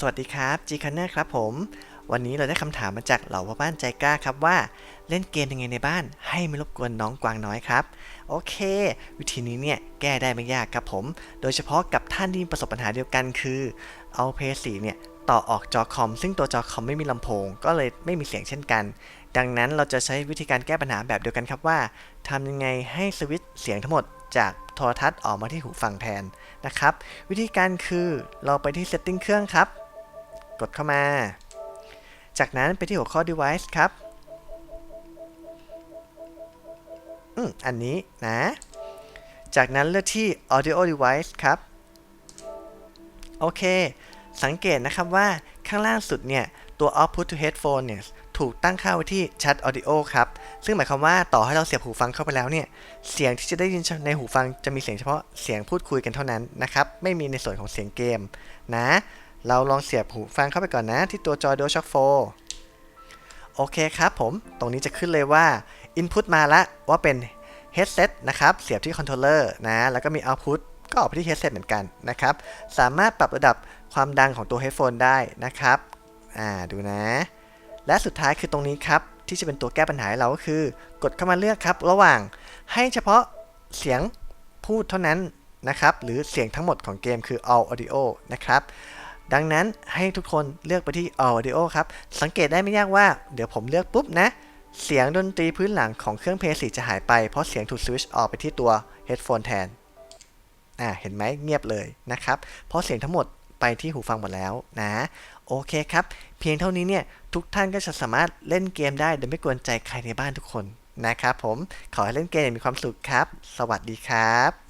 สวัสดีครับจีคันเนอร์ครับผม วันนี้เราได้คำถามมาจากเหล่าพ่อบ้านใจกล้าครับว่าเล่นเกมยังไงในบ้าน ให้ไม่รบกวนน้องกวางน้อยครับ โอเค วิธีนี้เนี่ยแก้ได้ไม่ยากครับผม โดยเฉพาะกับท่านที่ประสบปัญหาเดียวกันคือเอาเพย์สีเนี่ยต่อออกจอคอม ซึ่งตัวจอคอมไม่มีลำโพง ก็เลยไม่มีเสียงเช่นกัน ดังนั้นเราจะใช้วิธีการแก้ปัญหาแบบเดียวกันครับว่าทำยังไงให้สวิตช์เสียงทั้งหมดจากโทรทัศน์ออกมาที่หูฟังแทนนะครับ วิธีการคือเราไปที่ setting เครื่องครับ กดเข้ามา จากนั้นไปที่หัวข้อ device ครับ อืมอันนี้นะ จากนั้นเลือกที่ audio device ครับ โอเค สังเกตนะครับว่าข้างล่างสุดเนี่ย ตัว output to headphone เนี่ยถูกตั้งค่าไว้ที่ chat audio ครับ ซึ่งหมายความว่าต่อให้เราเสียบหูฟังเข้าไปแล้วเนี่ย เสียงที่จะได้ยินในหูฟังจะมีเสียงเฉพาะเสียงพูดคุยกันเท่านั้นนะครับ ไม่มีในส่วนของเสียงเกมนะ เราลองเสียบหูฟังเข้าไปก่อนนะ ที่ตัวจอ DualShock 4 โอเคครับผม ตรงนี้จะขึ้นเลยว่า Input มาละว่าเป็น Headset นะครับ เสียบที่ Controller นะ แล้วก็มี Output ก็ออกไปที่ Headset เหมือนกันนะครับ สามารถปรับระดับความดังของตัว Headphone ได้นะครับ อ่า ดูนะ และสุดท้ายคือตรงนี้ครับ ที่จะเป็นตัวแก้ปัญหาเราก็คือ กดเข้ามาเลือกครับ ระหว่างให้เฉพาะเสียงพูดเท่านั้นนะครับ หรือเสียงทั้งหมดของเกมคือ all audio นะครับ ดังนั้นให้ทุกคนเลือกไปที่ all audio ครับ สังเกตได้ไม่ยากว่า เดี๋ยวผมเลือกปุ๊บนะ เสียงดนตรีพื้นหลังของเครื่อง PS4 จะหายไป เพราะเสียงถูกสวิตช์ออกไปที่ตัว headphone แทน อ่า เห็นไหมเงียบเลยนะครับ เพราะเสียงทั้งหมดไปที่หูฟังหมดแล้วนะ โอเคครับ เพียงเท่านี้เนี่ย ทุกท่านก็จะสามารถเล่นเกมได้โดยไม่กวนใจใครในบ้านทุกคนนะครับผม ขอให้เล่นเกมอย่างมีความสุขครับ สวัสดีครับ